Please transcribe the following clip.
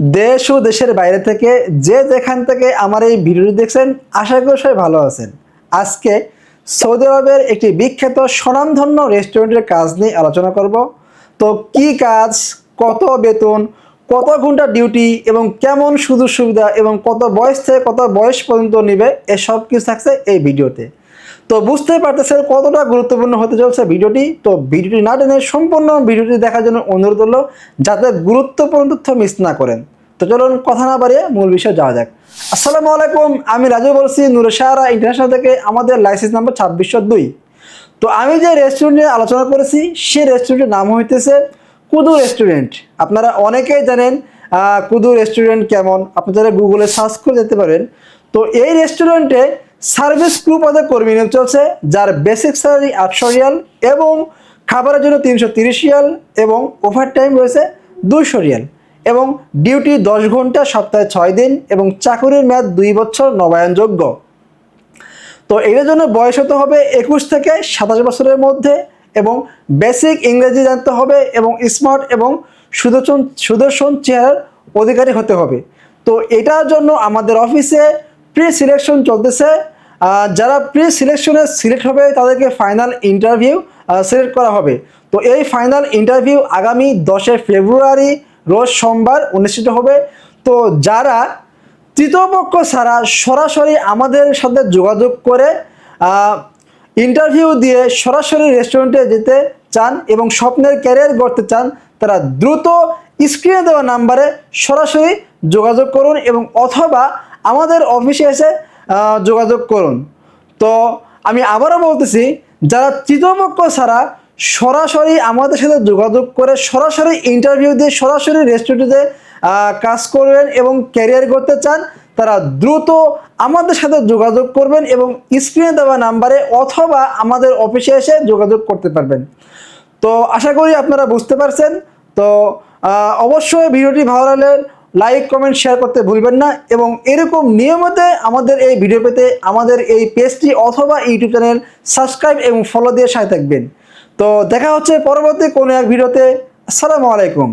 দেশ ও দেশের বাইরে থেকে যে যেখান থেকে আমার এই ভিডিওটি দেখছেন, আশা করি সবাই ভালো আছেন। আজকে সৌদি আরবের একটি বিখ্যাত স্বনামধন্য রেস্টুরেন্টের কাজ নিয়ে আলোচনা করব। তো কি কাজ, কত বেতন, কত ঘণ্টা ডিউটি এবং কেমন সুযোগ সুবিধা এবং কত বয়স থেকে কত বয়স পর্যন্ত নেবে এসব কিছু থাকছে এই ভিডিওতে। তো বুঝতেই পারতেছেন কতটা গুরুত্বপূর্ণ হতে চলছে ভিডিওটি। তো ভিডিওটি না টেনে সম্পূর্ণ ভিডিওটি দেখার জন্য অনুরোধ হলো যাতে গুরুত্বপূর্ণ তথ্য মিস না করেন। তো চলুন কথা না বাড়িয়ে মূল বিষয়ে যাওয়া যাক। আসসালামু আলাইকুম, আমি রাজু বলছি নুরসারা ইন্টারন্যাশনাল থেকে, আমাদের লাইসেন্স নাম্বার ছাব্বিশশো দুই। তো আমি যে রেস্টুরেন্ট নিয়ে আলোচনা করেছি সেই রেস্টুরেন্টের নাম হইতেছে কুদু রেস্টুরেন্ট। আপনারা অনেকেই জানেন কুদু রেস্টুরেন্ট কেমন। আপনারা গুগলে সার্চ করে যেতে পারেন। তো এই রেস্টুরেন্টে সার্ভিস গ্রুপ পদে কর্মী নিয়োগ চলছে, যার বেসিক স্যালারি আটশো রিয়াল এবং খাবারের জন্য তিনশো তিরিশ রিয়াল এবং ওভার টাইম রয়েছে দুইশো রিয়াল এবং ডিউটি দশ ঘণ্টা, সপ্তাহে ছয় দিন এবং চাকুরির মেয়াদ দুই বছর নবায়নযোগ্য। তো এটার জন্য বয়স হতে হবে একুশ থেকে সাতাশ বছরের মধ্যে এবং বেসিক ইংরেজি জানতে হবে এবং স্মার্ট এবং সুদর্শন সুদর্শন চেহারার অধিকারী হতে হবে। তো এটার জন্য আমাদের অফিসে প্রি সিলেকশন চলতেছে। যারা প্রি সিলেকশনে সিলেক্ট হবে, তাদেরকে ফাইনাল ইন্টারভিউ সিলেক্ট করা হবে। তো এই ফাইনাল ইন্টারভিউ আগামী দশে ফেব্রুয়ারি, রোজ সোমবার অনুষ্ঠিত হবে। তো যারা তৃতীয় পক্ষ ছাড়া সরাসরি আমাদের সাথে যোগাযোগ করে ইন্টারভিউ দিয়ে সরাসরি রেস্টুরেন্টে যেতে চান এবং স্বপ্নের ক্যারিয়ার গড়তে চান, তারা দ্রুত স্ক্রিনে দেওয়া নাম্বারে সরাসরি যোগাযোগ করুন এবং অথবা আমাদের অফিসে এসে যোগাযোগ করুন। তো আমি আবারও বলতেছি, যারা তৃতীয় ছাড়া সরাসরি আমাদের সাথে যোগাযোগ করে, সরাসরি ইন্টারভিউ দিয়ে, সরাসরি রেস্টুরেন্টে কাজ করবেন এবং ক্যারিয়ার করতে চান, তারা দ্রুত আমাদের সাথে যোগাযোগ করবেন এবং স্ক্রিনে দেওয়া নাম্বারে অথবা আমাদের অফিসে এসে যোগাযোগ করতে পারবেন। তো আশা করি আপনারা বুঝতে পারছেন। তো অবশ্যই ভিডিওটি ভালো লাগলে লাইক কমেন্ট শেয়ার করতে ভুলবেন না এবং এরকম নিয়মিত আমাদের এই ভিডিও পেতে আমাদের এই পেজটি অথবা ইউটিউব চ্যানেল সাবস্ক্রাইব এবং ফলো দিয়ে সাথে থাকবেন। তো দেখা হচ্ছে পরবর্তী কোনো এক ভিডিওতে আসসালামু আলাইকুম।